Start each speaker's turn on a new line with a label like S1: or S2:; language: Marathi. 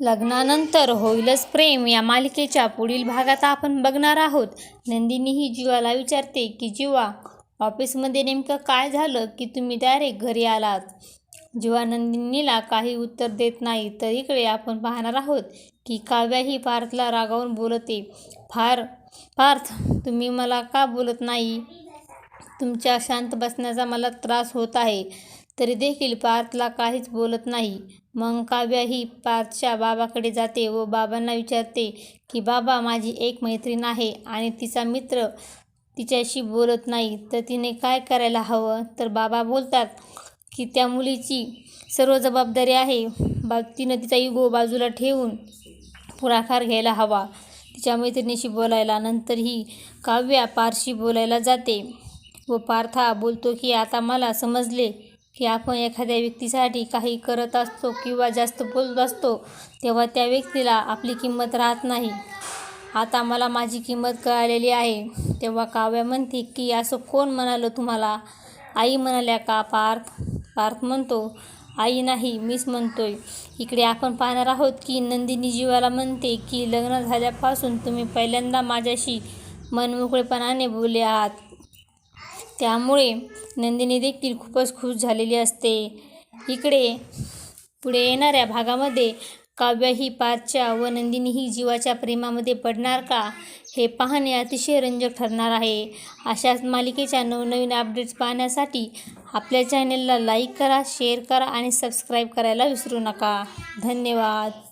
S1: लग्नानंतर होईलच प्रेम. या मालिकेच्या पुढील भागात आपण बघणार आहोत. नंदिनी ही जीवाला विचारते की जीवा ऑफिसमध्ये नेमकं काय झालं की तुम्ही डायरेक्ट घरी आलात? जीवा नंदिनीला काही उत्तर देत नाही तर इकडे आपण पाहणार आहोत की काव्या ही पार्थला रागावून बोलते फार पार्थ तुम्ही मला का बोलत नाही? तुमच्या शांत बसण्याचा मला त्रास होत आहे. तरी देखील पार्थला काहीच बोलत नाही. मग काव्याही पार्थच्या बाबाकडे जाते व बाबांना विचारते की बाबा माझी एक मैत्रीण आहे आणि तिचा मित्र तिच्याशी बोलत नाही तर तिने काय करायला हवं? तर बाबा बोलतात की त्या मुलीची सर्व जबाबदारी आहे. बा तिनं तिचा इगो बाजूला ठेवून पुढाकार घ्यायला हवा. तिच्या मैत्रिणीशी बोलायला. नंतर ही काव्या पारशी बोलायला जाते व पार्था बोलतो की आता मला समजले की आपण एखाद्या व्यक्तीसाठी काही करत असतो किंवा जास्त बोलत असतो तेव्हा त्या व्यक्तीला आपली किंमत राहत नाही. आता मला माझी किंमत कळालेली आहे. तेव्हा काव्या म्हणते की असं कोण म्हणालं तुम्हाला? आई म्हणाल्या का पार्थ? पार्थ म्हणतो आई नाही मीच म्हणतोय. इकडे आपण पाहणार आहोत की नंदिनी जीवाला म्हणते की लग्न झाल्यापासून तुम्ही पहिल्यांदा माझ्याशी मनमोकळेपणाने बोलले आहात. त्यामुळे नंदिनी देखील खूपच खुश झालेली असते. इकडे पुढे येणाऱ्या भागामध्ये काव्या ही पार्थच्या व नंदिनी ही जीवाच्या प्रेमामध्ये पडणार का हे पाहणे अतिशय रंजक ठरणार आहे. अशाच मालिकेच्या नवनवीन अपडेट्स पाहण्यासाठी आपल्या चॅनेलला लाईक करा शेअर करा आणि सबस्क्राईब करायला विसरू नका. धन्यवाद.